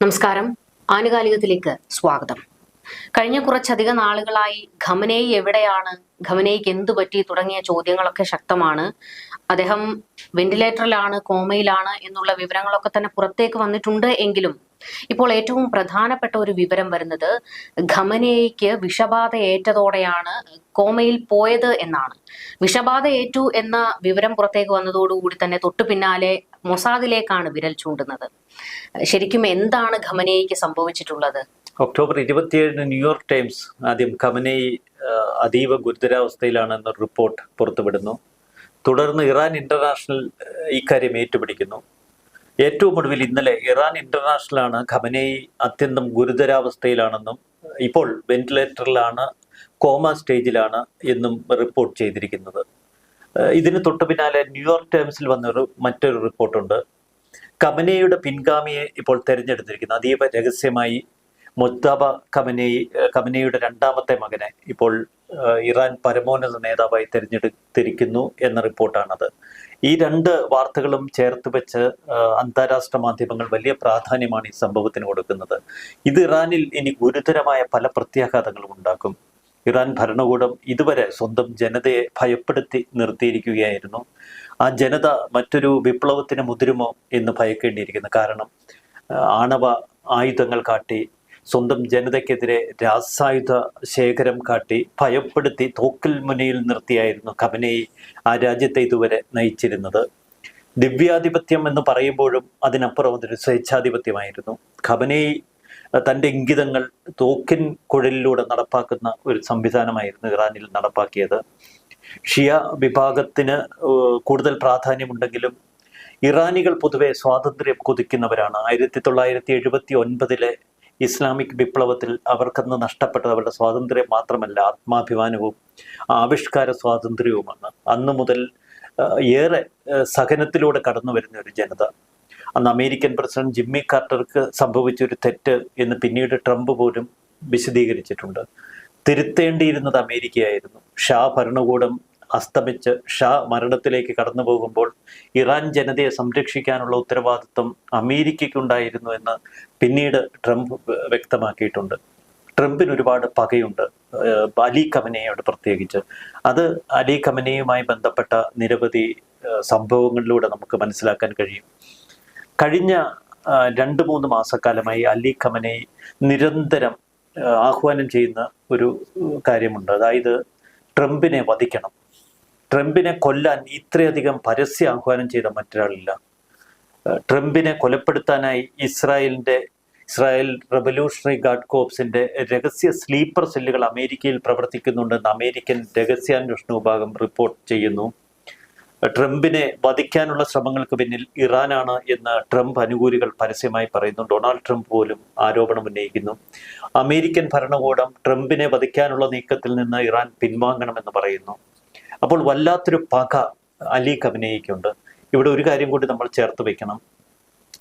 നമസ്കാരം. ആനുകാലികത്തിലേക്ക് സ്വാഗതം. കഴിഞ്ഞ കുറച്ചധികം നാളുകളായി ഖമനേയി എവിടെയാണ് ഖമനേയ്ക്ക് എന്തു പറ്റി തുടങ്ങിയ ചോദ്യങ്ങളൊക്കെ ശക്തമാണ്. അദ്ദേഹം വെന്റിലേറ്ററിലാണ് കോമയിലാണ് എന്നുള്ള വിവരങ്ങളൊക്കെ തന്നെ പുറത്തേക്ക് വന്നിട്ടുണ്ട് എങ്കിലും ഇപ്പോൾ ഏറ്റവും പ്രധാനപ്പെട്ട ഒരു വിവരം വരുന്നത് ഖമനേയ്ക്ക് വിഷബാധ ഏറ്റതോടെയാണ് കോമയിൽ പോയത് എന്നാണ്. വിഷബാധ ഏറ്റു എന്ന വിവരം പുറത്തേക്ക് വന്നതോടുകൂടി തന്നെ തൊട്ടു പിന്നാലെ മൊസാദിലേക്കാണ് വിരൽ ചൂണ്ടുന്നത്. ശരിക്കും എന്താണ് ഖമനേയ്ക്ക് സംഭവിച്ചിട്ടുള്ളത്? ഒക്ടോബർ ഇരുപത്തിയേഴിന് ന്യൂയോർക്ക് ടൈംസ് ആദ്യം ഖമനേയി അതീവ ഗുരുതരാവസ്ഥയിലാണെന്ന റിപ്പോർട്ട് പുറത്തുവിടുന്നു. തുടർന്ന് ഇറാൻ ഇന്റർനാഷണൽ ഇക്കാര്യം ഏറ്റുപിടിക്കുന്നു. ഏറ്റവും ഒടുവിൽ ഇന്നലെ ഇറാൻ ഇന്റർനാഷണലാണ് ഖമനേയി അത്യന്തം ഗുരുതരാവസ്ഥയിലാണെന്നും ഇപ്പോൾ വെന്റിലേറ്ററിലാണ് കോമ സ്റ്റേജിലാണ് എന്നും റിപ്പോർട്ട് ചെയ്തിരിക്കുന്നത്. ഇതിന് തൊട്ടു പിന്നാലെ ന്യൂയോർക്ക് ടൈംസിൽ വന്നൊരു മറ്റൊരു റിപ്പോർട്ടുണ്ട്. കമനയുടെ പിൻഗാമിയെ ഇപ്പോൾ തെരഞ്ഞെടുത്തിരിക്കുന്നു. അതീവ രഹസ്യമായി മൊത്താബ കമനയി കമനയുടെ രണ്ടാമത്തെ മകനെ ഇപ്പോൾ ഇറാൻ പരമോന്നത നേതാവായി തിരഞ്ഞെടുത്തിരിക്കുന്നു എന്ന റിപ്പോർട്ടാണത്. ഈ രണ്ട് വാർത്തകളും ചേർത്ത് വെച്ച് അന്താരാഷ്ട്ര മാധ്യമങ്ങൾ വലിയ പ്രാധാന്യമാണ് ഈ സംഭവത്തിന് കൊടുക്കുന്നത്. ഇത് ഇറാനിൽ ഇനി ഗുരുതരമായ പല പ്രത്യാഘാതങ്ങളും ഉണ്ടാക്കും. ഇറാൻ ഭരണകൂടം ഇതുവരെ സ്വന്തം ജനതയെ ഭയപ്പെടുത്തി നിർത്തിയിരിക്കുകയായിരുന്നു. ആ ജനത മറ്റൊരു വിപ്ലവത്തിന് മുതിരുമോ എന്ന് ഭയക്കേണ്ടിയിരിക്കുന്നു. കാരണം ആണവ ആയുധങ്ങൾ കാട്ടി സ്വന്തം ജനതയ്ക്കെതിരെ രാസായുധ ശേഖരം കാട്ടി ഭയപ്പെടുത്തി തോക്കിൽ മുനയിൽ നിർത്തിയായിരുന്നു ഖമനേയി ആ രാജ്യത്തെ ഇതുവരെ നയിച്ചിരുന്നത്. ദിവ്യാധിപത്യം എന്ന് പറയുമ്പോഴും അതിനപ്പുറം അതൊരു സ്വേച്ഛാധിപത്യമായിരുന്നു. ഖമനയെ തന്റെ ഇംഗിതങ്ങൾ തോക്കിൻ കുഴലിലൂടെ നടപ്പാക്കുന്ന ഒരു സംവിധാനമായിരുന്നു ഇറാനിൽ നടപ്പാക്കിയത്. ഷിയ വിഭാഗത്തിന് കൂടുതൽ പ്രാധാന്യമുണ്ടെങ്കിലും ഇറാനികൾ പൊതുവെ സ്വാതന്ത്ര്യം കൊതിക്കുന്നവരാണ്. ആയിരത്തി തൊള്ളായിരത്തി എഴുപത്തി ഒൻപതിലെ ഇസ്ലാമിക് വിപ്ലവത്തിൽ അവർക്കന്ന് നഷ്ടപ്പെട്ടത് അവരുടെ സ്വാതന്ത്ര്യം മാത്രമല്ല ആത്മാഭിമാനവും ആവിഷ്കാര സ്വാതന്ത്ര്യവുമാണ്. അന്നു മുതൽ ഏറെ സഹനത്തിലൂടെ കടന്നു വരുന്ന ഒരു ജനത. അന്ന് അമേരിക്കൻ പ്രസിഡന്റ് ജിമ്മി കാർട്ടർക്ക് സംഭവിച്ച ഒരു തെറ്റ് എന്ന് പിന്നീട് ട്രംപ് പോലും വിശദീകരിച്ചിട്ടുണ്ട്. തിരുത്തേണ്ടിയിരുന്നത് അമേരിക്കയായിരുന്നു. ഷാ ഭരണകൂടം അസ്തമിച്ച് ഷാ മരണത്തിലേക്ക് കടന്നു പോകുമ്പോൾ ഇറാൻ ജനതയെ സംരക്ഷിക്കാനുള്ള ഉത്തരവാദിത്വം അമേരിക്കയ്ക്കുണ്ടായിരുന്നു എന്ന് പിന്നീട് ട്രംപ് വ്യക്തമാക്കിയിട്ടുണ്ട്. ട്രംപിന് ഒരുപാട് പകയുണ്ട്. അലി കമനയോട് പ്രത്യേകിച്ച്. അത് അലി കമനയുമായി ബന്ധപ്പെട്ട നിരവധി സംഭവങ്ങളിലൂടെ നമുക്ക് മനസ്സിലാക്കാൻ കഴിയും. കഴിഞ്ഞ രണ്ട് മൂന്ന് മാസക്കാലമായി അലി ഖമനെ നിരന്തരം ആഹ്വാനം ചെയ്യുന്ന ഒരു കാര്യമുണ്ട്. അതായത് ട്രംപിനെ വധിക്കണം. ട്രംപിനെ കൊല്ലാൻ ഇത്രയധികം പരസ്യ ആഹ്വാനം ചെയ്ത മറ്റൊരാളില്ല. ട്രംപിനെ കൊലപ്പെടുത്താനായി ഇസ്രായേലിന്റെ ഇസ്രായേൽ റെവല്യൂഷണറി ഗാർഡ് കോപ്സിന്റെ രഹസ്യ സ്ലീപ്പർ സെല്ലുകൾ അമേരിക്കയിൽ പ്രവർത്തിക്കുന്നുണ്ടെന്ന് അമേരിക്കൻ രഹസ്യാന്വേഷണ വിഭാഗം റിപ്പോർട്ട് ചെയ്യുന്നു. ട്രംപിനെ വധിക്കാനുള്ള ശ്രമങ്ങൾക്ക് പിന്നിൽ ഇറാനാണ് എന്ന് ട്രംപ് അനുകൂലികൾ പരസ്യമായി പറയുന്നു. ഡൊണാൾഡ് ട്രംപ് പോലും ആരോപണം ഉന്നയിക്കുന്നു. അമേരിക്കൻ ഭരണകൂടം ട്രംപിനെ വധിക്കാനുള്ള നീക്കത്തിൽ നിന്ന് ഇറാൻ പിൻവാങ്ങണമെന്ന് പറയുന്നു. അപ്പോൾ വല്ലാത്തൊരു പക അലി അഭിനയിക്കുണ്ട് ഇവിടെ ഒരു കാര്യം കൂടി നമ്മൾ ചേർത്ത് വെക്കണം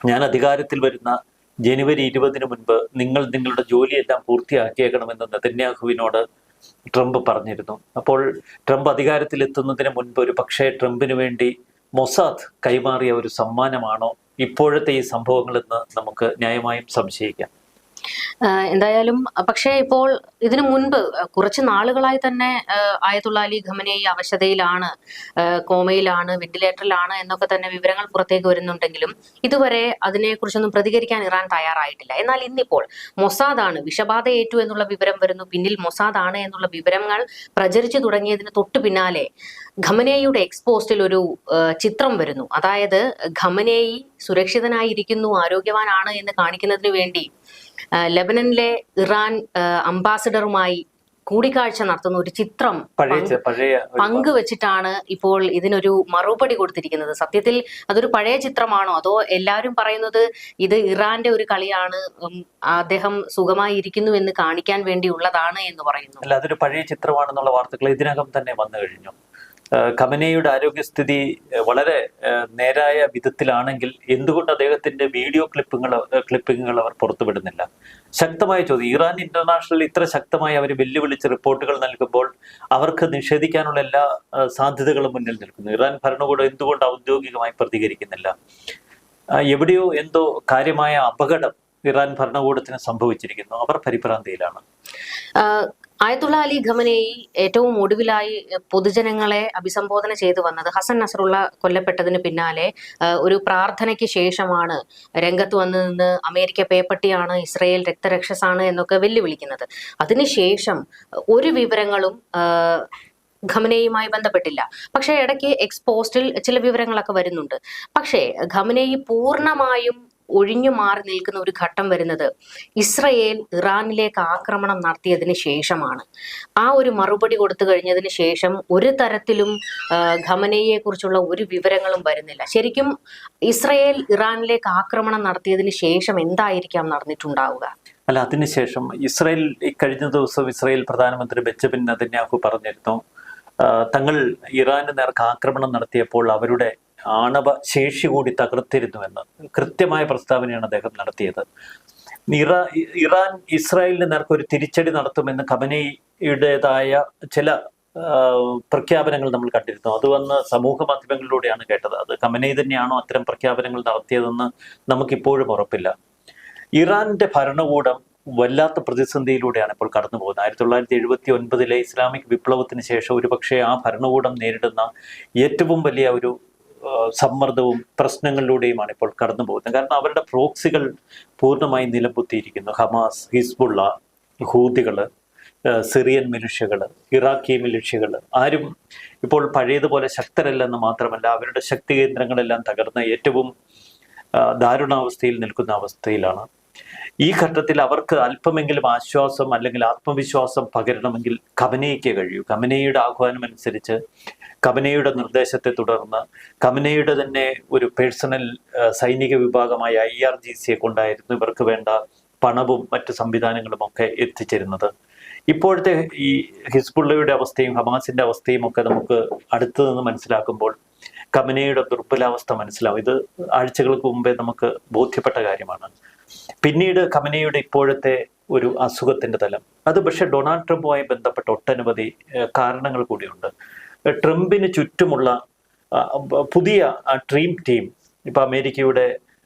ഞാൻ അധികാരത്തിൽ വരുന്ന ജനുവരി ഇരുപതിന് മുൻപ് നിങ്ങൾ നിങ്ങളുടെ ജോലിയെല്ലാം പൂർത്തിയാക്കിയേക്കണമെന്ന് നെതന്യാഹുവിനോട് ട്രംപ് പറഞ്ഞിരുന്നു. അപ്പോൾ ട്രംപ് അധികാരത്തിലെത്തുന്നതിന് മുൻപ് ഒരു പക്ഷേ ട്രംപിന് വേണ്ടി മൊസാദ് കൈമാറിയ ഒരു സമ്മാനമാണോ ഇപ്പോഴത്തെ ഈ സംഭവങ്ങളെന്ന് നമുക്ക് ന്യായമായും സംശയിക്കാം. എന്തായാലും പക്ഷേ ഇപ്പോൾ ഇതിനു മുൻപ് കുറച്ച് നാളുകളായി തന്നെ ആയതുള്ള അലി ഖമനേയി അവശതയിലാണ് കോമയിലാണ് വെന്റിലേറ്ററിലാണ് എന്നൊക്കെ തന്നെ വിവരങ്ങൾ പുറത്തേക്ക് വരുന്നുണ്ടെങ്കിലും ഇതുവരെ അതിനെക്കുറിച്ചൊന്നും പ്രതികരിക്കാൻ ഇറാൻ തയ്യാറായിട്ടില്ല. എന്നാൽ ഇന്നിപ്പോൾ മൊസാദാണ് വിഷബാധ ഏറ്റു എന്നുള്ള വിവരം വരുന്നു. പിന്നിൽ മൊസാദാണ് എന്നുള്ള വിവരങ്ങൾ പ്രചരിച്ചു തുടങ്ങിയതിന് തൊട്ടു പിന്നാലെ ഖമനേയുടെ എക്സ്പോസ്റ്റിൽ ഒരു ചിത്രം വരുന്നു. അതായത് ഖമനേയി സുരക്ഷിതനായിരിക്കുന്നു ആരോഗ്യവാനാണ് എന്ന് കാണിക്കുന്നതിന് വേണ്ടി ലെബനനിലെ ഇറാൻ അംബാസിഡറുമായി കൂടിക്കാഴ്ച നടത്തുന്ന ഒരു ചിത്രം പങ്കുവച്ചിട്ടാണ് ഇപ്പോൾ ഇതിനൊരു മറുപടി കൊടുത്തിരിക്കുന്നത്. സത്യത്തിൽ അതൊരു പഴയ ചിത്രമാണോ? അതോ എല്ലാവരും പറയുന്നത് ഇത് ഇറാന്റെ ഒരു കളിയാണ് അദ്ദേഹം സുഖമായി ഇരിക്കുന്നു എന്ന് കാണിക്കാൻ വേണ്ടിയുള്ളതാണ് എന്ന് പറയുന്നു? അല്ല അതൊരു പഴയ ചിത്രമാണെന്നുള്ള വാർത്തകൾ ഇതിനകം തന്നെ വന്നു കഴിഞ്ഞു. ഖമനയുടെ ആരോഗ്യസ്ഥിതി വളരെ നേരായ വിധത്തിലാണെങ്കിൽ എന്തുകൊണ്ട് അദ്ദേഹത്തിന്റെ വീഡിയോ ക്ലിപ്പുകൾ ക്ലിപ്പിങ്ങുകൾ അവർ പുറത്തുവിടുന്നില്ല? ശക്തമായ ചോദ്യം. ഇറാൻ ഇന്റർനാഷണൽ ഇത്ര ശക്തമായി അവർ വെല്ലുവിളിച്ച് റിപ്പോർട്ടുകൾ നൽകുമ്പോൾ അവർക്ക് നിഷേധിക്കാനുള്ള എല്ലാ സാധ്യതകളും മുന്നിൽ നിൽക്കുന്നു. ഇറാൻ ഭരണകൂടം എന്തുകൊണ്ട് ഔദ്യോഗികമായി പ്രതികരിക്കുന്നില്ല? എവിടെയോ എന്തോ കാര്യമായ അപകടം ഇറാൻ ഭരണകൂടത്തിന് സംഭവിച്ചിരിക്കുന്നു. അവർ പരിഭ്രാന്തിയിലാണ്. ആയത്തുള്ള അലി ഖമനേയി ഏറ്റവും ഒടുവിലായി പൊതുജനങ്ങളെ അഭിസംബോധന ചെയ്തു വന്നത് ഹസൻ നസറുള്ള കൊല്ലപ്പെട്ടതിന് പിന്നാലെ ഒരു പ്രാർത്ഥനയ്ക്ക് ശേഷമാണ് രംഗത്ത് വന്ന് നിന്ന് അമേരിക്ക പേപ്പട്ടിയാണ് ഇസ്രയേൽ രക്തരക്ഷസാണ് എന്നൊക്കെ വെല്ലുവിളിക്കുന്നത്. അതിനുശേഷം ഒരു വിവരങ്ങളും ഖമനേയുമായി ബന്ധപ്പെട്ടില്ല. പക്ഷേ ഇടയ്ക്ക് എക്സ്പോസ്റ്റിൽ ചില വിവരങ്ങളൊക്കെ വരുന്നുണ്ട്. പക്ഷേ ഖമനയി പൂർണമായും ഒഴിഞ്ഞു മാറി നിൽക്കുന്ന ഒരു ഘട്ടം വരുന്നത് ഇസ്രയേൽ ഇറാനിലേക്ക് ആക്രമണം നടത്തിയതിന് ശേഷമാണ്. ആ ഒരു മറുപടി കൊടുത്തു കഴിഞ്ഞതിന് ശേഷം ഒരു തരത്തിലും ഖമനയെ കുറിച്ചുള്ള ഒരു വിവരങ്ങളും വരുന്നില്ല. ശരിക്കും ഇസ്രയേൽ ഇറാനിലേക്ക് ആക്രമണം നടത്തിയതിന് ശേഷം എന്തായിരിക്കാം നടന്നിട്ടുണ്ടാവുക? അല്ല അതിനുശേഷം ഇസ്രയേൽ കഴിഞ്ഞ ദിവസം ഇസ്രയേൽ പ്രധാനമന്ത്രി ബെഞ്ചമിൻ നദന്യാഹു പറഞ്ഞിരുന്നു തങ്ങൾ ഇറാന് നേർക്ക് ആക്രമണം നടത്തിയപ്പോൾ അവരുടെ ആണവ ശേഷി കൂടി തകർത്തിരുന്നുവെന്ന് കൃത്യമായ പ്രസ്താവനയാണ് അദ്ദേഹം നടത്തിയത്. ഇറാ ഇറാൻ ഇസ്രായേലിന് നേർക്ക് ഒരു തിരിച്ചടി നടത്തുമെന്ന് ഖമനയുടേതായ ചില പ്രഖ്യാപനങ്ങൾ നമ്മൾ കണ്ടിരുന്നു. അത് വന്ന് സമൂഹ മാധ്യമങ്ങളിലൂടെയാണ് കേട്ടത്. അത് ഖമനൈ തന്നെയാണോ അത്തരം പ്രഖ്യാപനങ്ങൾ നടത്തിയതെന്ന് നമുക്കിപ്പോഴും ഉറപ്പില്ല. ഇറാന്റെ ഭരണകൂടം വല്ലാത്ത പ്രതിസന്ധിയിലൂടെയാണ് ഇപ്പോൾ കടന്നു പോകുന്നത് ആയിരത്തി തൊള്ളായിരത്തി എഴുപത്തി ഒൻപതിലെ ഇസ്ലാമിക് വിപ്ലവത്തിന് ശേഷം ഒരുപക്ഷെ ആ ഭരണകൂടം നേരിടുന്ന ഏറ്റവും വലിയ ഒരു സമ്മർദ്ദവും പ്രശ്നങ്ങളിലൂടെയുമാണ് ഇപ്പോൾ കടന്നു പോകുന്നത്. കാരണം അവരുടെ പ്രോക്സികൾ പൂർണമായി നിലംപൊത്തിയിരിക്കുന്നു. ഹമാസ് ഹിസ്ബുള്ള ഹൂതികൾ സിറിയൻ മിലിഷ്യകൾ ഇറാഖി മിലിഷ്യകൾ. ആരും ഇപ്പോൾ പഴയതുപോലെ ശക്തരല്ലെന്ന് മാത്രമല്ല അവരുടെ ശക്തി കേന്ദ്രങ്ങളെല്ലാം തകർന്ന് ഏറ്റവും ദാരുണാവസ്ഥയിൽ നിൽക്കുന്ന അവസ്ഥയിലാണ്. ഈ ഘട്ടത്തിൽ അവർക്ക് അല്പമെങ്കിലും ആശ്വാസം അല്ലെങ്കിൽ ആത്മവിശ്വാസം പകരണമെങ്കിൽ കമനയ്ക്ക് കഴിയൂ. കമനയുടെ ആഹ്വാനം അനുസരിച്ച് കമനയുടെ നിർദ്ദേശത്തെ തുടർന്ന് കമനയുടെ തന്നെ ഒരു പേഴ്സണൽ സൈനിക വിഭാഗമായ ഐ ആർ ജി സിയെ കൊണ്ടായിരുന്നു ഇവർക്ക് വേണ്ട പണവും മറ്റു സംവിധാനങ്ങളും ഒക്കെ എത്തിച്ചിരുന്നത്. ഇപ്പോഴത്തെ ഈ ഹിസ്ബുള്ളയുടെ അവസ്ഥയും ഹമാസിന്റെ അവസ്ഥയും ഒക്കെ നമുക്ക് അടുത്തു നിന്ന് മനസ്സിലാക്കുമ്പോൾ കമനയുടെ ദുർബലാവസ്ഥ മനസ്സിലാവും. ഇത് ആഴ്ചകൾക്ക് മുമ്പേ നമുക്ക് ബോധ്യപ്പെട്ട കാര്യമാണ്. പിന്നീട് കമനയുടെ ഇപ്പോഴത്തെ ഒരു അസുഖത്തിന്റെ തലം. അത് പക്ഷെ ഡൊണാൾഡ് ട്രംപുമായി ബന്ധപ്പെട്ട ഒട്ടനവധി കാരണങ്ങൾ കൂടിയുണ്ട്. ട്രംപിന് ചുറ്റുമുള്ള പുതിയ ഡ്രീം ടീം ഇപ്പൊ അമേരിക്കയുടെ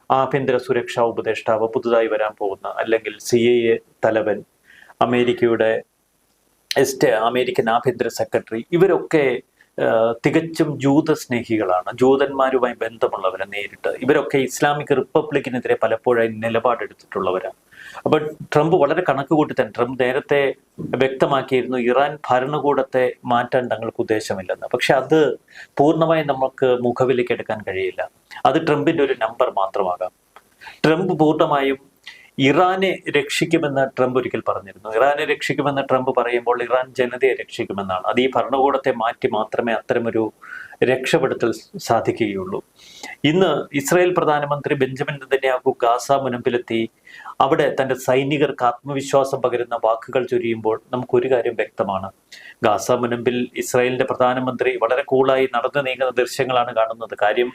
ആഭ്യന്തര സുരക്ഷാ ഉപദേഷ്ടാവ് പുതുതായി വരാൻ പോകുന്ന അല്ലെങ്കിൽ സി എ തലവൻ അമേരിക്കയുടെ എസ്റ്റേ അമേരിക്കൻ ആഭ്യന്തര സെക്രട്ടറി ഇവരൊക്കെ തികച്ചും ജൂത സ്നേഹികളാണ് ജൂതന്മാരുമായി ബന്ധമുള്ളവരെ നേരിട്ട്. ഇവരൊക്കെ ഇസ്ലാമിക് റിപ്പബ്ലിക്കിനെതിരെ പലപ്പോഴായി നിലപാടെടുത്തിട്ടുള്ളവരാണ്. അപ്പൊ ട്രംപ് വളരെ കണക്ക് കൂട്ടി തന്നെ ട്രംപ് നേരത്തെ വ്യക്തമാക്കിയിരുന്നു ഇറാൻ ഭരണകൂടത്തെ മാറ്റാൻ തങ്ങൾക്ക് ഉദ്ദേശമില്ലെന്ന്. പക്ഷെ അത് പൂർണമായും നമുക്ക് മുഖവിലേക്ക് എടുക്കാൻ കഴിയില്ല. അത് ട്രംപിന്റെ ഒരു നമ്പർ മാത്രമാകാം. ട്രംപ് പൂർണമായും ഇറാനെ രക്ഷിക്കുമെന്ന് ട്രംപ് ഒരിക്കൽ പറഞ്ഞിരുന്നു. ഇറാനെ രക്ഷിക്കുമെന്ന് ട്രംപ് പറയുമ്പോൾ ഇറാൻ ജനതയെ രക്ഷിക്കുമെന്നാണ്. അത് ഈ ഭരണകൂടത്തെ മാറ്റി മാത്രമേ അത്തരമൊരു രക്ഷപ്പെടുത്തൽ സാധിക്കുകയുള്ളൂ. ഇന്ന് ഇസ്രായേൽ പ്രധാനമന്ത്രി ബെഞ്ചമിൻ നെതന്യാഹു ഗാസ മുനമ്പിലെത്തി. അവിടെ തന്റെ സൈനികർക്ക് ആത്മവിശ്വാസം പകരുന്ന വാക്കുകൾ ചൊരിയുമ്പോൾ നമുക്കൊരു കാര്യം വ്യക്തമാണ്. ഗാസ മുനമ്പിൽ ഇസ്രായേലിന്റെ പ്രധാനമന്ത്രി വളരെ കൂളായി നടന്നു നീങ്ങുന്ന ദൃശ്യങ്ങളാണ് കാണുന്നത്. കാര്യം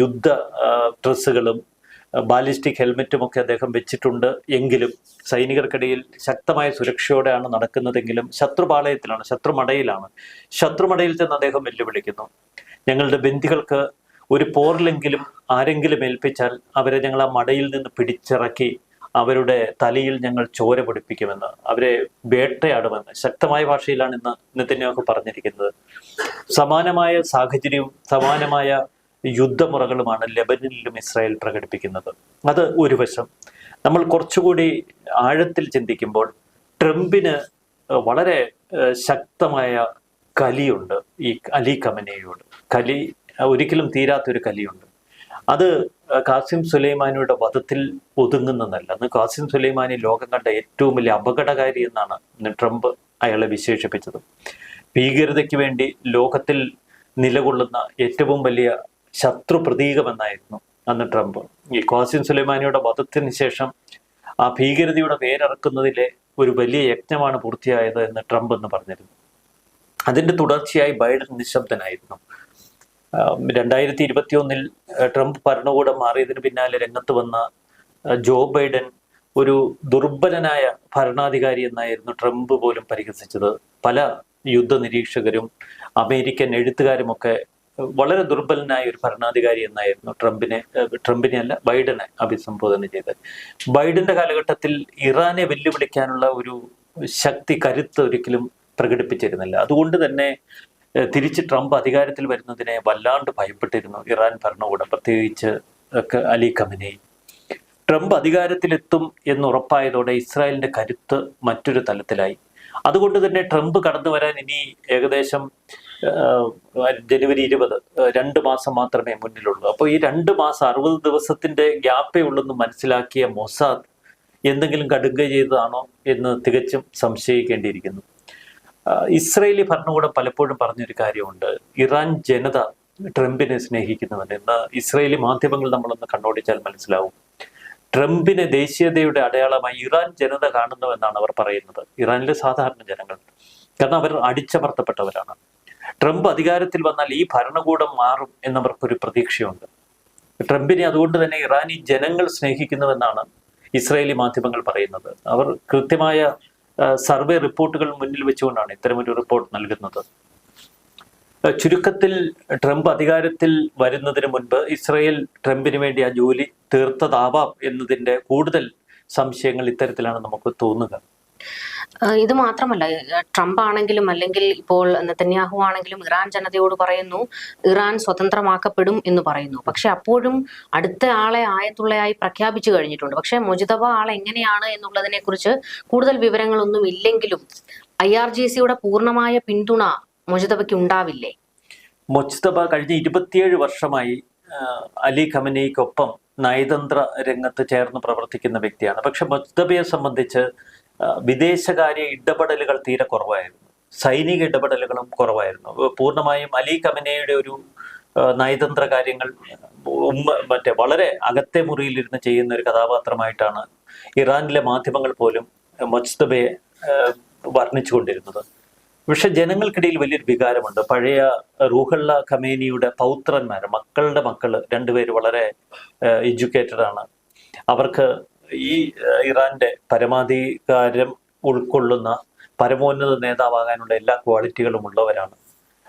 യുദ്ധ ഡ്രസ്സുകളും ബാലിസ്റ്റിക് ഹെൽമെറ്റും ഒക്കെ അദ്ദേഹം വെച്ചിട്ടുണ്ട് എങ്കിലും സൈനികർക്കിടയിൽ ശക്തമായ സുരക്ഷയോടെയാണ് നടക്കുന്നതെങ്കിലും ശത്രുപാളയത്തിലാണ് ശത്രുമടയിലാണ്. ശത്രുമടയിൽ ചെന്ന് അദ്ദേഹം വെല്ലുവിളിക്കുന്നു. ഞങ്ങളുടെ ബന്ധികൾക്ക് ഒരു പോറിലെങ്കിലും ആരെങ്കിലും ഏൽപ്പിച്ചാൽ അവരെ ഞങ്ങൾ ആ മടയിൽ നിന്ന് പിടിച്ചിറക്കി അവരുടെ തലയിൽ ഞങ്ങൾ ചോര പൊടിപ്പിക്കുമെന്ന് അവരെ വേട്ടയാടുമെന്ന് ശക്തമായ ഭാഷയിലാണ് ഇന്ന് നെതന്യാഹു പറഞ്ഞിരിക്കുന്നത്. സമാനമായ സാഹചര്യവും സമാനമായ യുദ്ധമുറകളുമാണ് ലെബനിലും ഇസ്രായേൽ പ്രകടിപ്പിക്കുന്നത്. അത് ഒരു വശം. നമ്മൾ കുറച്ചുകൂടി ആഴത്തിൽ ചിന്തിക്കുമ്പോൾ ട്രംപിന് വളരെ ശക്തമായ കലിയുണ്ട്. ഈ അലി കമനയോട് കലി ഒരിക്കലും തീരാത്തൊരു കലിയുണ്ട്. അത് കാസിം സുലൈമാനിയുടെ വധത്തിൽ ഒതുങ്ങുന്നതല്ല. അന്ന് കാസിം സുലൈമാനി ലോകം കണ്ട ഏറ്റവും വലിയ അപകടകാരി എന്നാണ് ട്രംപ് അയാളെ വിശേഷിപ്പിച്ചത്. ഭീകരതയ്ക്ക് വേണ്ടി ലോകത്തിൽ നിലകൊള്ളുന്ന ഏറ്റവും വലിയ ശത്രു പ്രതീകമെന്നായിരുന്നു അന്ന് ട്രംപ്. ഈ ഖാസിം സുലൈമാനിയുടെ വധത്തിന് ശേഷം ആ ഭീകരതയുടെ വേരറക്കുന്നതിലെ ഒരു വലിയ യജ്ഞമാണ് പൂർത്തിയായത് എന്ന് ട്രംപ് എന്ന് പറഞ്ഞിരുന്നു. അതിന്റെ തുടർച്ചയായി ബൈഡൻ നിശബ്ദനായിരുന്നു. രണ്ടായിരത്തി ഇരുപത്തി ഒന്നിൽ ട്രംപ് ഭരണകൂടം മാറിയതിന് പിന്നാലെ രംഗത്ത് വന്ന ജോ ബൈഡൻ ഒരു ദുർബലനായ ഭരണാധികാരി എന്നായിരുന്നു ട്രംപ് പോലും പരിഹസിച്ചത്. പല യുദ്ധ നിരീക്ഷകരും അമേരിക്കൻ എഴുത്തുകാരുമൊക്കെ വളരെ ദുർബലനായ ഒരു ഭരണാധികാരി എന്നായിരുന്നു ട്രംപിനെ ട്രംപിനെ അല്ല ബൈഡനെ അഭിസംബോധന ചെയ്തത്. ബൈഡന്റെ കാലഘട്ടത്തിൽ ഇറാനെ വെല്ലുവിളിക്കാനുള്ള ഒരു ശക്തി കരുത്ത് ഒരിക്കലും പ്രകടിപ്പിച്ചിരുന്നില്ല. അതുകൊണ്ട് തന്നെ തിരിച്ച് ട്രംപ് അധികാരത്തിൽ വരുന്നതിനെ വല്ലാണ്ട് ഭയപ്പെട്ടിരുന്നു ഇറാൻ ഭരണകൂടം പ്രത്യേകിച്ച് അലി ഖമനേയി ട്രംപ് അധികാരത്തിലെത്തും എന്ന് ഉറപ്പായതോടെ ഇസ്രായേലിന്റെ കരുത്ത് മറ്റൊരു തലത്തിലായി. അതുകൊണ്ട് തന്നെ ട്രംപ് കടന്നു വരാൻ ഇനി ഏകദേശം ജനുവരി ഇരുപത് രണ്ട് മാസം മാത്രമേ മുന്നിലുള്ളൂ. അപ്പോൾ ഈ രണ്ട് മാസം അറുപത് ദിവസത്തിന്റെ ഗ്യാപ്പേ ഉള്ളെന്ന് മനസ്സിലാക്കിയ മൊസാദ് എന്തെങ്കിലും കടുങ്ക ചെയ്തതാണോ എന്ന് തികച്ചും സംശയിക്കേണ്ടിയിരിക്കുന്നു. ഇസ്രയേലി ഭരണകൂടം പലപ്പോഴും പറഞ്ഞൊരു കാര്യമുണ്ട്. ഇറാൻ ജനത ട്രംപിനെ സ്നേഹിക്കുന്നുണ്ട്. ഇന്ന് ഇസ്രയേലി മാധ്യമങ്ങൾ നമ്മളൊന്ന് കണ്ണോടിച്ചാൽ മനസ്സിലാവും. ട്രംപിനെ ദേശീയതയുടെ അടയാളമായി ഇറാൻ ജനത കാണുന്നുവെന്നാണ് അവർ പറയുന്നത്. ഇറാനിലെ സാധാരണ ജനങ്ങൾ. കാരണം അവർ അടിച്ചമർത്തപ്പെട്ടവരാണ്. ട്രംപ് അധികാരത്തിൽ വന്നാൽ ഈ ഭരണകൂടം മാറും എന്നവർക്കൊരു പ്രതീക്ഷയുണ്ട്. ട്രംപിനെ അതുകൊണ്ട് തന്നെ ഇറാനി ജനങ്ങൾ സ്നേഹിക്കുന്നുവെന്നാണ് ഇസ്രായേലി മാധ്യമങ്ങൾ പറയുന്നത്. അവർ കൃത്യമായ സർവേ റിപ്പോർട്ടുകൾ മുന്നിൽ വെച്ചുകൊണ്ടാണ് ഇത്തരമൊരു റിപ്പോർട്ട് നൽകുന്നത്. ചുരുക്കത്തിൽ ട്രംപ് അധികാരത്തിൽ വരുന്നതിന് മുൻപ് ഇസ്രായേൽ ട്രംപിന് വേണ്ടി ആ ജോലി തീർത്തതാവാം എന്നതിന്റെ കൂടുതൽ സംശയങ്ങൾ ഇത്തരത്തിലാണ് നമുക്ക് തോന്നുക. ഇത് മാത്രമല്ല ട്രംപ് ആണെങ്കിലും അല്ലെങ്കിൽ ഇപ്പോൾ നെതന്യാഹു ആണെങ്കിലും ഇറാൻ ജനതയോട് പറയുന്നു ഇറാൻ സ്വതന്ത്രമാക്കപ്പെടും എന്ന് പറയുന്നു. പക്ഷെ അപ്പോഴും അടുത്ത ആളെ ആയത്തുള്ളയായി പ്രഖ്യാപിച്ചു കഴിഞ്ഞിട്ടുണ്ട്. പക്ഷെ മുജിതബ ആളെ എങ്ങനെയാണ് എന്നുള്ളതിനെ കുറിച്ച് കൂടുതൽ വിവരങ്ങളൊന്നും ഇല്ലെങ്കിലും ഐ ആർ ജി സിയുടെ പൂർണമായ പിന്തുണ മുജിതബയ്ക്ക് ഉണ്ടാവില്ലേ? മുജിതബ കഴിഞ്ഞ ഇരുപത്തിയേഴ് വർഷമായി അലി ഖമനയ്ക്കൊപ്പം നയതന്ത്ര രംഗത്ത് ചേർന്ന് പ്രവർത്തിക്കുന്ന വ്യക്തിയാണ്. പക്ഷെ മുജ്തബയെ സംബന്ധിച്ച് വിദേശകാര്യ ഇടപെടലുകൾ തീരെ കുറവായിരുന്നു. സൈനിക ഇടപെടലുകളും കുറവായിരുന്നു. പൂർണമായും അലി കമനയുടെ ഒരു നയതന്ത്ര കാര്യങ്ങൾ മറ്റേ വളരെ അകത്തെ മുറിയിലിരുന്ന് ചെയ്യുന്ന ഒരു കഥാപാത്രമായിട്ടാണ് ഇറാനിലെ മാധ്യമങ്ങൾ പോലും മൊജ്തബയെ ആ, വർണിച്ചുകൊണ്ടിരുന്നത്. പക്ഷെ ജനങ്ങൾക്കിടയിൽ വലിയൊരു വികാരമുണ്ട്. പഴയ റൂഹള്ള ഖമേനിയുടെ പൗത്രന്മാർ മക്കളുടെ മക്കൾ രണ്ടുപേര് വളരെ എഡ്യൂക്കേറ്റഡ് ആണ് അവർക്ക് ഈ ഇറാന്റെ പരമാധികാരം ഉൾക്കൊള്ളുന്ന പരമോന്നത നേതാവാകാനുള്ള എല്ലാ ക്വാളിറ്റികളും ഉള്ളവരാണ്.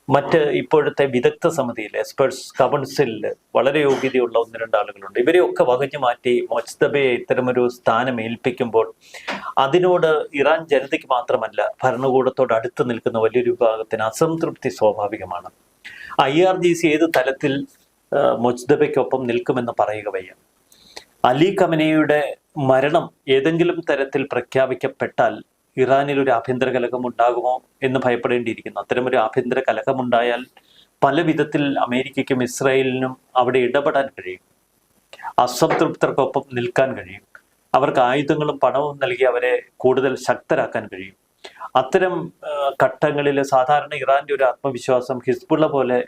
മറ്റ് ഇപ്പോഴത്തെ വിദഗ്ധ സമിതിയിൽ എക്സ്പേർട്സ് കൗൺസിലിൽ വളരെ യോഗ്യതയുള്ള ഒന്ന് രണ്ട് ആളുകളുണ്ട്. ഇവരെയൊക്കെ വകഞ്ഞു മാറ്റി മൊജ്തബയെ ഇത്തരമൊരു സ്ഥാനം ഏൽപ്പിക്കുമ്പോൾ അതിനോട് ഇറാൻ ജനതയ്ക്ക് മാത്രമല്ല ഭരണകൂടത്തോട് അടുത്ത് നിൽക്കുന്ന വലിയൊരു വിഭാഗത്തിന് അസംതൃപ്തി സ്വാഭാവികമാണ്. ഐ ആർ ജി സി ഏത് തലത്തിൽ മൊജ്തബയ്ക്കൊപ്പം നിൽക്കുമെന്ന് പറയുക വയ്യ. അലി ഖമനയുടെ മരണം ഏതെങ്കിലും തരത്തിൽ പ്രഖ്യാപിക്കപ്പെട്ടാൽ ഇറാനിൽ ഒരു ആഭ്യന്തര കലഹം ഉണ്ടാകുമോ എന്ന് ഭയപ്പെടേണ്ടിയിരിക്കുന്നു. അത്തരമൊരു ആഭ്യന്തര കലഹമുണ്ടായാൽ പല വിധത്തിൽ അമേരിക്കയ്ക്കും ഇസ്രായേലിനും അവിടെ ഇടപെടാൻ കഴിയും. അസംതൃപ്തർക്കൊപ്പം നിൽക്കാൻ കഴിയും. അവർക്ക് ആയുധങ്ങളും പണവും നൽകി അവരെ കൂടുതൽ ശക്തരാക്കാൻ കഴിയും. അത്തരം ഘട്ടങ്ങളിൽ സാധാരണ ഇറാന്റെ ഒരു ആത്മവിശ്വാസം ഹിസ്ബുള്ള പോലെ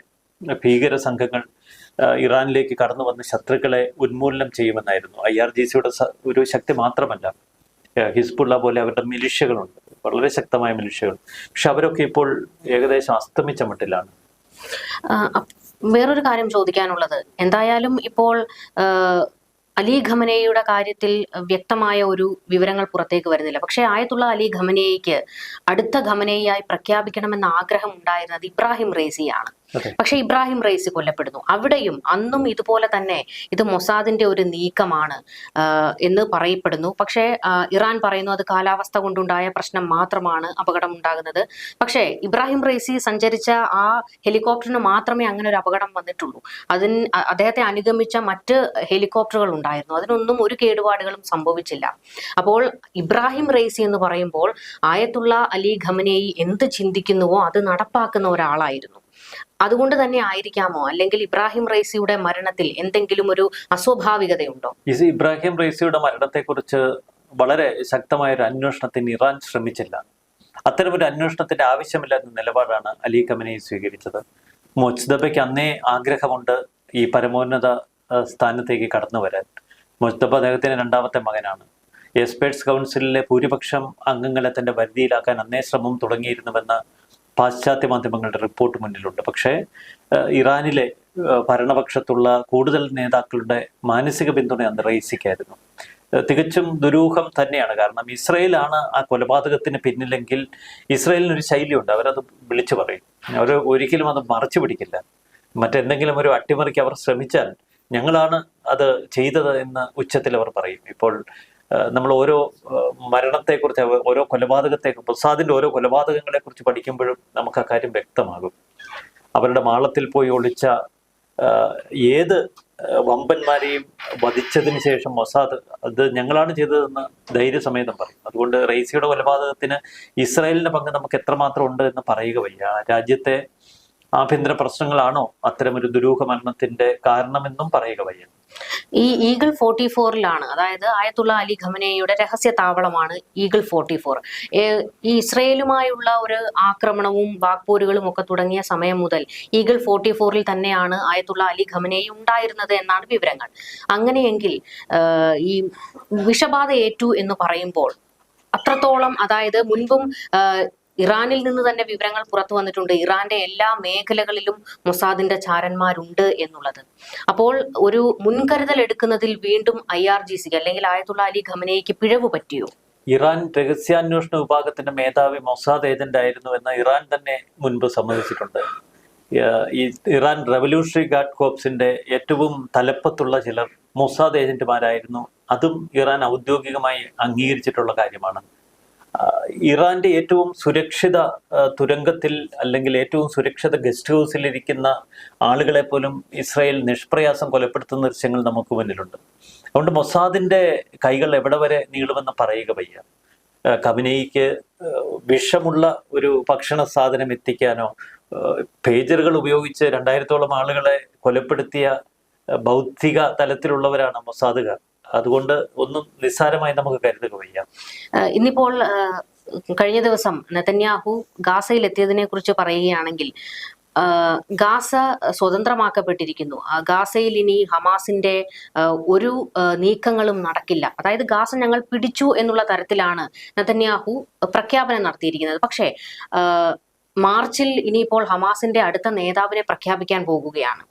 ഭീകര സംഘങ്ങൾ ഇറാനിലേക്ക് കടന്നു വന്ന ശത്രുക്കളെ ഉന്മൂലനം ചെയ്യുമെന്നായിരുന്നു. ഐ ആർ ജി സിയുടെ ഒരു ശക്തി മാത്രമല്ല. ഹിസ്ബുള്ള പോലെ അവരുടെ മിലിഷ്യകളുണ്ട്. വളരെ ശക്തമായ മിലിഷ്യകൾ. പക്ഷെ അവരൊക്കെ ഇപ്പോൾ ഏകദേശം അസ്തമിച്ച മട്ടിലാണ് വേറൊരു കാര്യം ചോദിക്കാനുള്ളത്. എന്തായാലും ഇപ്പോൾ അലി ഖമനയുടെ കാര്യത്തിൽ വ്യക്തമായ ഒരു വിവരങ്ങൾ പുറത്തേക്ക് വരുന്നില്ല. പക്ഷേ ആയത്തുള്ള അലി ഖമനയ്ക്ക് അടുത്ത ഖമനയായി പ്രഖ്യാപിക്കണമെന്ന ആഗ്രഹം ഉണ്ടായിരുന്നത് ഇബ്രാഹിം റേസിയാണ് പക്ഷെ ഇബ്രാഹിം റൈസി കൊല്ലപ്പെടുന്നു. അവിടെയും അന്നും ഇതുപോലെ തന്നെ ഇത് മൊസാദിന്റെ ഒരു നീക്കമാണ് എന്ന് പറയപ്പെടുന്നു. പക്ഷേ ഇറാൻ പറയുന്നു അത് കാലാവസ്ഥ കൊണ്ടുണ്ടായ പ്രശ്നം മാത്രമാണ് അപകടം ഉണ്ടാകുന്നത് പക്ഷേ ഇബ്രാഹിം റൈസി സഞ്ചരിച്ച ആ ഹെലികോപ്റ്ററിന് മാത്രമേ അങ്ങനെ ഒരു അപകടം വന്നിട്ടുള്ളൂ. അതിന് അദ്ദേഹത്തെ അനുഗമിച്ച മറ്റ് ഹെലികോപ്റ്ററുകൾ ഉണ്ടായിരുന്നു. അതിനൊന്നും ഒരു കേടുപാടുകളും സംഭവിച്ചില്ല. അപ്പോൾ ഇബ്രാഹിം റൈസി എന്ന് പറയുമ്പോൾ ആയത്തുള്ള അലി ഖമനേയി എന്ത് ചിന്തിക്കുന്നുവോ അത് നടപ്പാക്കുന്ന ഒരാളായിരുന്നു. അതുകൊണ്ട് തന്നെ ആയിരിക്കാമോ? അല്ലെങ്കിൽ ഇബ്രാഹിം റൈസിയുടെ മരണത്തിൽ എന്തെങ്കിലും ഒരു അസ്വാഭാവികതയുണ്ടോ? ഇബ്രാഹിം റൈസിയുടെ മരണത്തെക്കുറിച്ച് വളരെ ശക്തമായ ഒരു അന്വേഷണത്തിന് ഇറാൻ ശ്രമിച്ചില്ല. അത്തരമൊരു അന്വേഷണത്തിന്റെ ആവശ്യമില്ലാത്ത നിലപാടാണ് അലി കമനെ സ്വീകരിച്ചത്. മൊജ്ദബയ്ക്ക് അന്നേ ആഗ്രഹമുണ്ട് ഈ പരമോന്നത സ്ഥാനത്തേക്ക് കടന്നു വരാൻ. മൊജ്ദബ അദ്ദേഹത്തിന്റെ രണ്ടാമത്തെ മകനാണ്. എക്സ്പേർട്സ് കൗൺസിലിലെ ഭൂരിപക്ഷം അംഗങ്ങളെ തന്റെ പരിധിയിലാക്കാൻ അന്നേ ശ്രമം തുടങ്ങിയിരുന്നുവെന്ന പാശ്ചാത്യ മാധ്യമങ്ങളുടെ റിപ്പോർട്ട് മുന്നിലുണ്ട്. പക്ഷേ ഇറാനിലെ ഭരണപക്ഷത്തുള്ള കൂടുതൽ നേതാക്കളുടെ മാനസിക പിന്തുണ അന്ന് റൈസിക്കായിരുന്നു. തികച്ചും ദുരൂഹം തന്നെയാണ്. കാരണം ഇസ്രയേലാണ് ആ കൊലപാതകത്തിന് പിന്നിലെങ്കിൽ ഇസ്രയേലിനൊരു ശൈലിയുണ്ട്. അവരത് വിളിച്ചു പറയും. അവർ ഒരിക്കലും അത് മറച്ചു പിടിക്കില്ല. മറ്റെന്തെങ്കിലും ഒരു അട്ടിമറിക്ക് അവർ ശ്രമിച്ചാൽ ഞങ്ങളാണ് അത് ചെയ്തത് എന്ന് ഉച്ചത്തിൽ അവർ പറയും. ഇപ്പോൾ നമ്മൾ ഓരോ മരണത്തെക്കുറിച്ച് ഓരോ കൊലപാതകത്തെ പ്രസാദിന്റെ ഓരോ കൊലപാതകങ്ങളെ കുറിച്ച് പഠിക്കുമ്പോഴും നമുക്ക് അക്കാര്യം വ്യക്തമാകും. അവരുടെ മാളത്തിൽ പോയി ഒളിച്ച ഏത് വമ്പന്മാരെയും വധിച്ചതിന് ശേഷം മൊസാദ് അത് ഞങ്ങളാണ് ചെയ്തതെന്ന് ധൈര്യസമേതം പറയും. അതുകൊണ്ട് റൈസിയുടെ കൊലപാതകത്തിന് ഇസ്രായേലിന്റെ പങ്ക് നമുക്ക് എത്രമാത്രം ഉണ്ട് എന്ന് പറയുക വയ്യ രാജ്യത്തെ ആഭ്യന്തര പ്രശ്നങ്ങളാണോ അത്തരമൊരു ദുരൂഹ മരണത്തിന്റെ കാരണമെന്നും പറയുക വയ്യ. ഈ ഈഗിൾ ഫോർട്ടി ഫോറിലാണ് അതായത് ആയത്തുള്ള അലി ഖമനയുടെ രഹസ്യ താവളമാണ് ഈഗിൾ ഫോർട്ടി ഫോർ ഈ ഇസ്രയേലുമായുള്ള ഒരു ആക്രമണവും വാക്പോരുകളും ഒക്കെ തുടങ്ങിയ സമയം മുതൽ ഈഗിൾ ഫോർട്ടി ഫോറിൽ തന്നെയാണ് ആയത്തുള്ള അലി ഖമനയി ഉണ്ടായിരുന്നത് എന്നാണ് വിവരങ്ങൾ. അങ്ങനെയെങ്കിൽ ഈ വിഷബാധ ഏറ്റു എന്ന് പറയുമ്പോൾ അത്രത്തോളം അതായത് മുൻപും ഇറാനിൽ നിന്ന് തന്നെ വിവരങ്ങൾ പുറത്തു വന്നിട്ടുണ്ട്. ഇറാന്റെ എല്ലാ മേഖലകളിലും മൊസാദിന്റെ ചാരന്മാരുണ്ട് എന്നുള്ളത്. അപ്പോൾ ഒരു മുൻകരുതൽ എടുക്കുന്നതിൽ വീണ്ടും ഐ ആർ ജി സിക്ക് അല്ലെങ്കിൽ ആയത്തുള്ള അലി ഖമനയ്ക്ക് പിഴവ് പറ്റിയോ? ഇറാൻ രഹസ്യാന്വേഷണ വിഭാഗത്തിന്റെ മേധാവി മൊസാദ് ഏജന്റ് ആയിരുന്നു എന്ന് ഇറാൻ തന്നെ മുൻപ് സമ്മതിച്ചിട്ടുണ്ട്. ഈ ഇറാൻ റവല്യൂഷണറി ഗാർഡ് കോപ്സിന്റെ ഏറ്റവും തലപ്പത്തുള്ള ചിലർ മൊസാദ് ഏജന്റുമാരായിരുന്നു. അതും ഇറാൻ ഔദ്യോഗികമായി അംഗീകരിച്ചിട്ടുള്ള കാര്യമാണ്. ഇറാന്റെ ഏറ്റവും സുരക്ഷിത തുരങ്കത്തിൽ അല്ലെങ്കിൽ ഏറ്റവും സുരക്ഷിത ഗസ്റ്റ് ഹൗസിൽ ഇരിക്കുന്ന ആളുകളെ പോലും ഇസ്രായേൽ നിഷ്പ്രയാസം കൊലപ്പെടുത്തുന്ന ദൃശ്യങ്ങൾ നമുക്ക് മുന്നിലുണ്ട്. അതുകൊണ്ട് മൊസാദിന്റെ കൈകൾ എവിടെ വരെ നീളുമെന്ന് പറയുക വയ്യ. കബിനയ്ക്ക് വിഷമുള്ള ഒരു ഭക്ഷണ സാധനം എത്തിക്കാനോ പേജറുകൾ ഉപയോഗിച്ച് രണ്ടായിരത്തോളം ആളുകളെ കൊലപ്പെടുത്തിയ ബൗദ്ധിക തലത്തിലുള്ളവരാണ് മൊസാദുകാർ. അതുകൊണ്ട് ഒന്നും നിസ്സാരമായി നമുക്ക് കരുതുക വയ്യ. ഇന്നിപ്പോൾ കഴിഞ്ഞ ദിവസം നെതന്യാഹു ഗാസയിൽ എത്തിയതിനെ കുറിച്ച് പറയുകയാണെങ്കിൽ ഗാസ സ്വതന്ത്രമാക്കപ്പെട്ടിരിക്കുന്നു. ഗാസയിൽ ഇനി ഹമാസിന്റെ ഒരു നീക്കങ്ങളും നടക്കില്ല. അതായത് ഗാസ ഞങ്ങൾ പിടിച്ചു എന്നുള്ള തരത്തിലാണ് നെതന്യാഹു പ്രഖ്യാപനം നടത്തിയിരിക്കുന്നത്. പക്ഷേ മാർച്ചിൽ ഇനിയിപ്പോൾ ഹമാസിന്റെ അടുത്ത നേതാവിനെ പ്രഖ്യാപിക്കാൻ പോകുകയാണ്.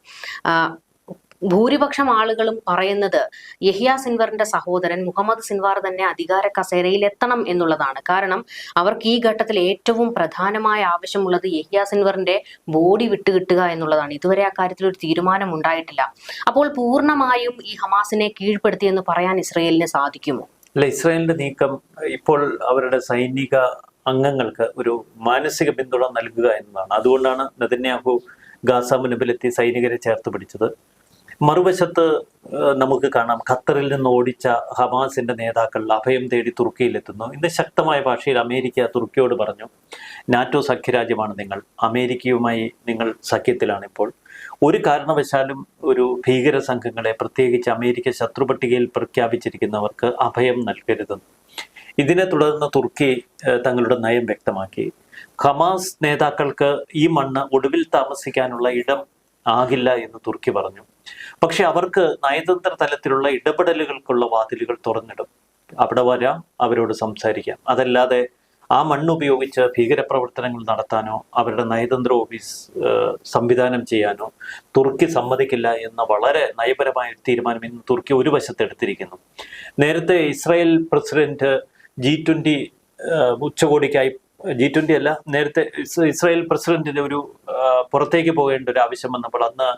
ഭൂരിപക്ഷം ആളുകളും പറയുന്നത് യഹിയ സിൻവറിന്റെ സഹോദരൻ മുഹമ്മദ് സിൻവാർ തന്നെ അധികാര കസേരയിൽ എത്തണം എന്നുള്ളതാണ്. കാരണം അവർക്ക് ഈ ഘട്ടത്തിൽ ഏറ്റവും പ്രധാനമായ ആവശ്യമുള്ളത് യഹിയ സിൻവറിന്റെ ബോഡി വിട്ടുകിട്ടുക എന്നുള്ളതാണ്. ഇതുവരെ ആ കാര്യത്തിൽ ഒരു തീരുമാനം ഉണ്ടായിട്ടില്ല അപ്പോൾ പൂർണമായും ഈ ഹമാസിനെ കീഴ്പ്പെടുത്തിയെന്ന് പറയാൻ ഇസ്രയേലിന് സാധിക്കുമോ? അല്ല ഇസ്രയേലിന്റെ നീക്കം ഇപ്പോൾ അവരുടെ സൈനിക അംഗങ്ങൾക്ക് ഒരു മാനസിക പിന്തുണ നൽകുക എന്നതാണ്. അതുകൊണ്ടാണ് നെതന്യാഹു ഗാസ മുനമ്പിലെത്തി സൈനികരെ ചേർത്ത് പിടിച്ചത്. മറുവശത്ത് നമുക്ക് കാണാം ഖത്തറിൽ നിന്ന് ഓടിച്ച ഹമാസിന്റെ നേതാക്കൾ അഭയം തേടി തുർക്കിയിലെത്തുന്നു. ഇന്ന് ശക്തമായ ഭാഷയിൽ അമേരിക്ക തുർക്കിയോട് പറഞ്ഞു നാറ്റോ സഖ്യരാജ്യമാണ് നിങ്ങൾ. അമേരിക്കയുമായി നിങ്ങൾ സഖ്യത്തിലാണിപ്പോൾ. ഒരു കാരണവശാലും ഒരു ഭീകര സംഘങ്ങളെ പ്രത്യേകിച്ച് അമേരിക്ക ശത്രുപട്ടികയിൽ പ്രഖ്യാപിച്ചിരിക്കുന്നവർക്ക് അഭയം നൽകരുതെന്ന് ഇതിനെ തുടർന്ന് തുർക്കി തങ്ങളുടെ നയം വ്യക്തമാക്കി. ഹമാസ് നേതാക്കൾക്ക് ഈ മണ്ണ് ഒടുവിൽ താമസിക്കാനുള്ള ഇടം ആകില്ല എന്ന് തുർക്കി പറഞ്ഞു. പക്ഷെ അവർക്ക് നയതന്ത്ര തലത്തിലുള്ള ഇടപെടലുകൾക്കുള്ള വാതിലുകൾ തുറന്നിടും. അവിടെ വരാം അവരോട് സംസാരിക്കാം. അതല്ലാതെ ആ മണ്ണുപയോഗിച്ച് ഭീകരപ്രവർത്തനങ്ങൾ നടത്താനോ അവരുടെ നയതന്ത്ര ഓഫീസ് സംവിധാനം ചെയ്യാനോ തുർക്കി സമ്മതിക്കില്ല എന്ന വളരെ നയപരമായ തീരുമാനം ഇന്ന് തുർക്കി ഒരു വശത്തെടുത്തിരിക്കുന്നു നേരത്തെ ഇസ്രായേൽ പ്രസിഡന്റ് ജി ട്വന്റി ഉച്ചകോടിക്കായി ജി ട്വന്റി അല്ല നേരത്തെ ഇസ്രായേൽ പ്രസിഡന്റിന്റെ ഒരു പുറത്തേക്ക് പോകേണ്ട ഒരു ആവശ്യം വന്നപ്പോൾ അന്ന്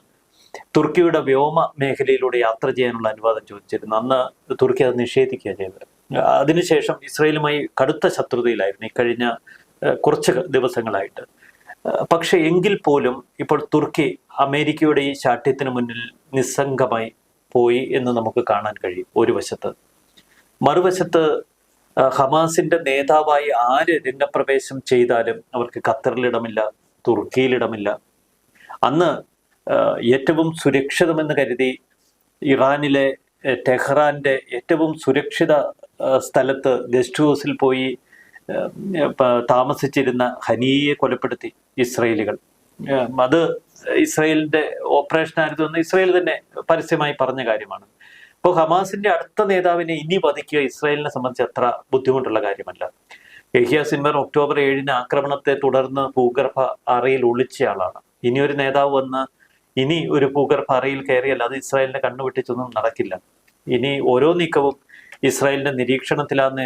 തുർക്കിയുടെ വ്യോമ മേഖലയിലൂടെ യാത്ര ചെയ്യാനുള്ള അനുവാദം ചോദിച്ചിരുന്നു. അന്ന് തുർക്കി അത് നിഷേധിക്കുക ചെയ്തത്. അതിനുശേഷം ഇസ്രയേലുമായി കടുത്ത ശത്രുതയിലായിരുന്നു കഴിഞ്ഞ കുറച്ച് ദിവസങ്ങളായിട്ട്. പക്ഷെ എങ്കിൽ പോലും ഇപ്പോൾ തുർക്കി അമേരിക്കയുടെ ഈ ശാഠ്യത്തിന് മുന്നിൽ നിസ്സംഗമായി പോയി എന്ന് നമുക്ക് കാണാൻ കഴിയും ഒരു വശത്ത്. മറുവശത്ത് ഹമാസിന്റെ നേതാവായി ആര് രംഗപ്രവേശം ചെയ്താലും അവർക്ക് ഖത്തറിലിടമില്ല തുർക്കിയിലിടമില്ല. അന്ന് ഏറ്റവും സുരക്ഷിതമെന്ന് കരുതി ഇറാനിലെ ടെഹ്റാന്റെ ഏറ്റവും സുരക്ഷിത സ്ഥലത്ത് ഗസ്റ്റ് ഹൗസിൽ പോയി താമസിച്ചിരുന്ന ഹനിയെ കൊലപ്പെടുത്തി ഇസ്രയേലികൾ. അത് ഇസ്രയേലിന്റെ ഓപ്പറേഷൻ ആയിരുന്നു എന്ന് ഇസ്രയേൽ തന്നെ പരസ്യമായി പറഞ്ഞ കാര്യമാണ്. ഇപ്പോൾ ഹമാസിന്റെ അടുത്ത നേതാവിനെ ഇനി വധിക്കുക ഇസ്രായേലിനെ സംബന്ധിച്ച് അത്ര ബുദ്ധിമുട്ടുള്ള കാര്യമല്ല. യഹിയ സിൻവർ ഒക്ടോബർ ഏഴിന് ആക്രമണത്തെ തുടർന്ന് ഭൂഗർഭ അറയിൽ ഒളിച്ചയാളാണ്. ഇനിയൊരു നേതാവ് വന്ന് ഇനി ഒരു ഭൂഗർഭ അറയിൽ കയറിയാൽ അത് ഇസ്രായേലിന്റെ കണ്ണു വെട്ടിച്ചൊന്നും നടക്കില്ല. ഇനി ഓരോ നീക്കവും ഇസ്രായേലിന്റെ നിരീക്ഷണത്തിലാണ്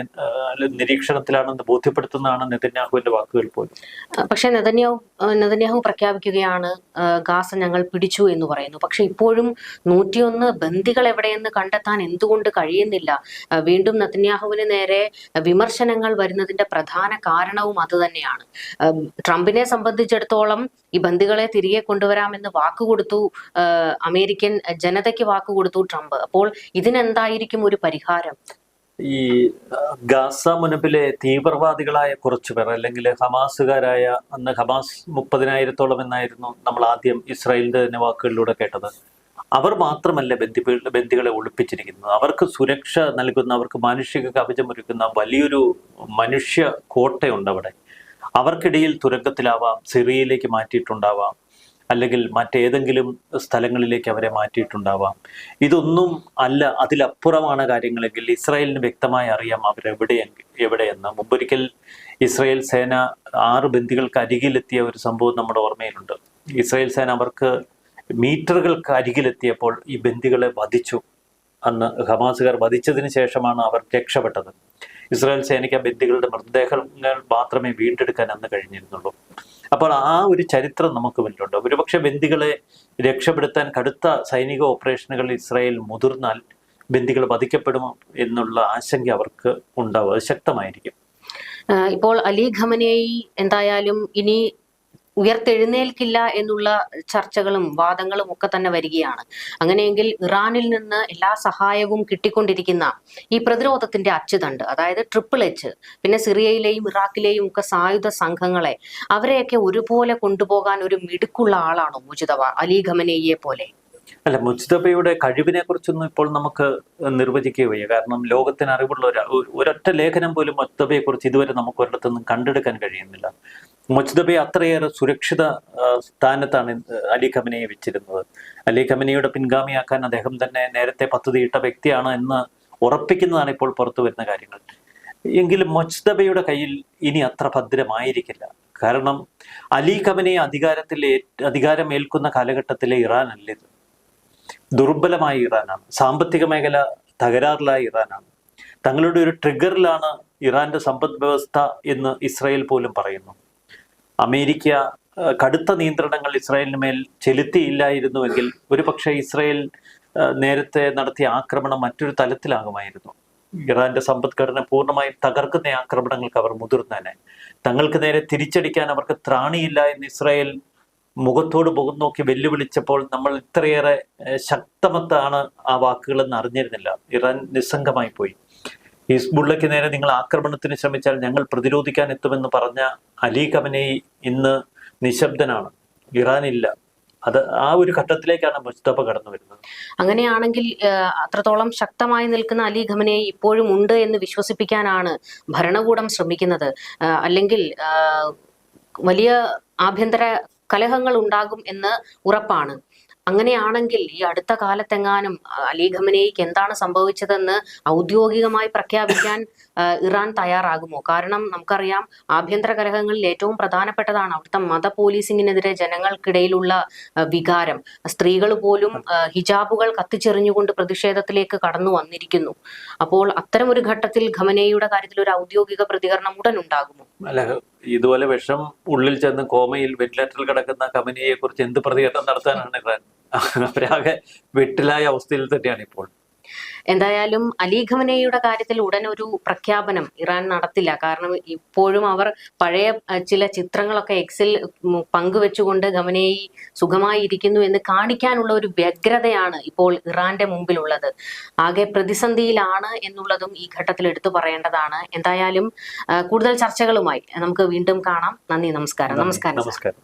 നിരീക്ഷണത്തിലാണെന്ന് ബോധ്യപ്പെടുത്തുന്നതാണ് നെതന്യാഹുവിന്റെ വാക്കുകൾ പോലും. പക്ഷെ നെതന്യാഹു നെതന്യാഹു പ്രഖ്യാപിക്കുകയാണ് ഗാസ ഞങ്ങൾ പിടിച്ചു എന്ന് പറയുന്നു. പക്ഷെ ഇപ്പോഴും നൂറ്റിയൊന്ന് ബന്ദികൾ എവിടെയെന്ന് കണ്ടെത്താൻ എന്തുകൊണ്ട് കഴിയുന്നില്ല? വീണ്ടും നെതന്യാഹുവിന് നേരെ വിമർശനങ്ങൾ വരുന്നതിന്റെ പ്രധാന കാരണവും അത് തന്നെയാണ്. ട്രംപിനെ സംബന്ധിച്ചിടത്തോളം ഈ ബന്ദികളെ തിരികെ കൊണ്ടുവരാമെന്ന് വാക്കുകൊടുത്തു അമേരിക്കൻ ജനതയ്ക്ക് വാക്കുകൊടുത്തു ട്രംപ്. അപ്പോൾ ഇതിനെന്തായിരിക്കും ഒരു പരിഹാരം? ഈ ഗാസ മുനപ്പിലെ തീവ്രവാദികളായ കുറച്ചു പേർ അല്ലെങ്കിൽ ഹമാസുകാരായ അന്ന് ഹമാസ് മുപ്പതിനായിരത്തോളം എന്നായിരുന്നു നമ്മൾ ആദ്യം ഇസ്രായേലിന്റെ തന്നെ വാക്കുകളിലൂടെ കേട്ടത്. അവർ മാത്രമല്ല ബന്ധി ബന്ധികളെ ഒളിപ്പിച്ചിരിക്കുന്നത്. അവർക്ക് സുരക്ഷ നൽകുന്ന അവർക്ക് മാനുഷിക കവചം ഒരുക്കുന്ന വലിയൊരു മനുഷ്യ കോട്ടയുണ്ട് അവിടെ. അവർക്കിടയിൽ തുരങ്കത്തിലാവാം സിറിയയിലേക്ക് മാറ്റിയിട്ടുണ്ടാവാം. അല്ലെങ്കിൽ മറ്റേതെങ്കിലും സ്ഥലങ്ങളിലേക്ക് അവരെ മാറ്റിയിട്ടുണ്ടാവാം. ഇതൊന്നും അല്ല അതിലപ്പുറമാണ് കാര്യങ്ങളെങ്കിൽ ഇസ്രായേലിന് വ്യക്തമായി അറിയാം അവരെവിടെ എവിടെയെന്ന്. മുമ്പൊരിക്കൽ ഇസ്രായേൽ സേന ആറ് ബന്ദികൾക്ക് അരികിലെത്തിയ ഒരു സംഭവം നമ്മുടെ ഓർമ്മയിലുണ്ട്. ഇസ്രായേൽ സേന അവർക്ക് മീറ്ററുകൾക്ക് അരികിലെത്തിയപ്പോൾ ഈ ബന്ദികളെ വധിച്ചു അന്ന് ഹമാസുകാർ വധിച്ചതിന് ശേഷമാണ് അവർ രക്ഷപ്പെട്ടത്. ഇസ്രായേൽ സേനയ്ക്ക് ആ ബന്ദികളുടെ മൃതദേഹങ്ങൾ മാത്രമേ വീണ്ടെടുക്കാൻ അന്ന് കഴിഞ്ഞിരുന്നുള്ളൂ. അപ്പോൾ ആ ഒരു ചരിത്രം നമുക്ക് മുന്നിലുണ്ട് ഒരുപക്ഷെ ബന്ദികളെ രക്ഷപ്പെടുത്താൻ കടുത്ത സൈനിക ഓപ്പറേഷനുകൾ ഇസ്രായേൽ മുതിർന്നാൽ ബന്ദികൾ വധിക്കപ്പെടുമോ എന്നുള്ള ആശങ്ക അവർക്ക് ഉണ്ടാവുക ശക്തമായിരിക്കും. ഇപ്പോൾ അലി ഖമനേയി എന്തായാലും ഇനി ഉയർത്തെഴുന്നേൽക്കില്ല എന്നുള്ള ചർച്ചകളും വാദങ്ങളും ഒക്കെ തന്നെ വരികയാണ്. അങ്ങനെയെങ്കിൽ ഇറാനിൽ നിന്ന് എല്ലാ സഹായവും കിട്ടിക്കൊണ്ടിരിക്കുന്ന ഈ പ്രതിരോധത്തിന്റെ അച്ചുതണ്ട് അതായത് ട്രിപ്പിൾ എച്ച് പിന്നെ സിറിയയിലെയും ഇറാഖിലെയും ഒക്കെ സായുധ സംഘങ്ങളെ അവരെയൊക്കെ ഒരുപോലെ കൊണ്ടുപോകാൻ ഒരു മിടുക്കുള്ള ആളാണോ മുജിതവ അലി ഖമനേയെ പോലെ. അല്ല മുജ്തബയുടെ കഴിവിനെ കുറിച്ചൊന്നും ഇപ്പോൾ നമുക്ക് നിർവചിക്കുക വയ്യ. കാരണം ലോകത്തിന് അറിവുള്ള ഒരു ഒരൊറ്റ ലേഖനം പോലും മുജ്തബയെ കുറിച്ച് ഇതുവരെ നമുക്ക് ഒരിടത്തുനിന്നും കണ്ടെടുക്കാൻ കഴിയുന്നില്ല. മുജ്തബയെ അത്രയേറെ സുരക്ഷിത സ്ഥാനത്താണ് അലി ഖമനയെ വെച്ചിരുന്നത്. അലി ഖമനയുടെ പിൻഗാമിയാക്കാൻ അദ്ദേഹം തന്നെ നേരത്തെ പദ്ധതിയിട്ട വ്യക്തിയാണ് എന്ന് ഉറപ്പിക്കുന്നതാണ് ഇപ്പോൾ പുറത്തു വരുന്ന കാര്യങ്ങൾ. എങ്കിലും മുജ്തബയുടെ കയ്യിൽ ഇനി അത്ര ഭദ്രമായിരിക്കില്ല. കാരണം അലി ഖമനെ അധികാരത്തിൽ അധികാരം അധികാരമേൽക്കുന്ന കാലഘട്ടത്തിലെ ഇത്? ദുർബലമായ ഇറാനാണ്. സാമ്പത്തിക മേഖല തകരാറിലായ ഇറാനാണ്. തങ്ങളുടെ ഒരു ട്രിഗറിലാണ് ഇറാന്റെ സമ്പദ് വ്യവസ്ഥ എന്ന് ഇസ്രായേൽ പോലും പറയുന്നു. അമേരിക്ക കടുത്ത നിയന്ത്രണങ്ങൾ ഇസ്രായേലിന് മേൽ ചെലുത്തിയില്ലായിരുന്നുവെങ്കിൽ ഒരുപക്ഷെ ഇസ്രായേൽ നേരത്തെ നടത്തിയ ആക്രമണം മറ്റൊരു തലത്തിലാകുമായിരുന്നു. ഇറാന്റെ സമ്പദ്ഘടന പൂർണമായും തകർക്കുന്ന ആക്രമണങ്ങൾക്ക് അവർ മുതിർന്നേനെ. തങ്ങൾക്ക് നേരെ തിരിച്ചടിക്കാൻ അവർക്ക് ത്രാണിയില്ല എന്ന് ഇസ്രായേൽ മുഖത്തോട് മുഖം നോക്കി വെല്ലുവിളിച്ചപ്പോൾ നമ്മൾ ഇത്രയേറെ ശക്തമത്താണ് ആ വാക്കുകളെന്ന് അറിഞ്ഞിരുന്നില്ല. ഇറാൻ നിസ്സംഗമായി പോയി. ഹിസ്ബുള്ളയ്ക്ക് നേരെ നിങ്ങൾ ആക്രമണത്തിന് ശ്രമിച്ചാൽ ഞങ്ങൾ പ്രതിരോധിക്കാൻ എത്തുമെന്ന് പറഞ്ഞ അലി കമനയി ഇന്ന് നിശബ്ദനാണ്. ഇറാനില്ല. അത് ആ ഒരു ഘട്ടത്തിലേക്കാണ് മുസ്തഫ കടന്നു വരുന്നത്. അങ്ങനെയാണെങ്കിൽ അത്രത്തോളം ശക്തമായി നിൽക്കുന്ന അലി ഖമനെ ഇപ്പോഴും ഉണ്ട് എന്ന് വിശ്വസിപ്പിക്കാനാണ് ഭരണകൂടം ശ്രമിക്കുന്നത്. അല്ലെങ്കിൽ വലിയ ആഭ്യന്തര കലഹങ്ങൾ ഉണ്ടാകും എന്ന് ഉറപ്പാണ്. അങ്ങനെയാണെങ്കിൽ ഈ അടുത്ത കാലത്തെങ്ങാനും അലി ഖമനേയ്ക്ക് എന്താണ് സംഭവിച്ചതെന്ന് ഔദ്യോഗികമായി പ്രഖ്യാപിക്കാൻ ഇറാൻ തയ്യാറാകുമോ? കാരണം നമുക്കറിയാം ആഭ്യന്തര കലഹങ്ങളിൽ ഏറ്റവും പ്രധാനപ്പെട്ടതാണ് അവിടുത്തെ മത പോലീസിങ്ങിനെതിരെ ജനങ്ങൾക്കിടയിലുള്ള വികാരം. സ്ത്രീകൾ പോലും ഹിജാബുകൾ കത്തിച്ചെറിഞ്ഞുകൊണ്ട് പ്രതിഷേധത്തിലേക്ക് കടന്നു വന്നിരിക്കുന്നു. അപ്പോൾ അത്തരം ഒരു ഘട്ടത്തിൽ ഖമനേയുടെ കാര്യത്തിൽ ഒരു ഔദ്യോഗിക പ്രതികരണം ഉടൻ ഉണ്ടാകുമോ? ഇതുപോലെ വിഷം ഉള്ളിൽ ചെന്ന് കോമയിൽ വെന്റിലേറ്ററിൽ കിടക്കുന്ന കമ്പനിയെ കുറിച്ച് എന്ത് പ്രതികരണം നടത്താനാണ് ഇറാൻ അവരാകെ വെട്ടിലായ അവസ്ഥയിൽ തന്നെയാണ് ഇപ്പോൾ. എന്തായാലും അലി ഖമനയുടെ കാര്യത്തിൽ ഉടൻ ഒരു പ്രഖ്യാപനം ഇറാൻ നടത്തില്ല. കാരണം ഇപ്പോഴും അവർ പഴയ ചില ചിത്രങ്ങളൊക്കെ എക്സിൽ പങ്കുവെച്ചുകൊണ്ട് ഖമനേയി സുഖമായി ഇരിക്കുന്നു എന്ന് കാണിക്കാനുള്ള ഒരു വ്യഗ്രതയാണ് ഇപ്പോൾ ഇറാന്റെ മുമ്പിലുള്ളത്. ആകെ പ്രതിസന്ധിയിലാണ് എന്നുള്ളതും ഈ ഘട്ടത്തിൽ എടുത്തു പറയേണ്ടതാണ്. എന്തായാലും കൂടുതൽ ചർച്ചകളുമായി നമുക്ക് വീണ്ടും കാണാം. നന്ദി നമസ്കാരം. നമസ്കാരം നമസ്കാരം.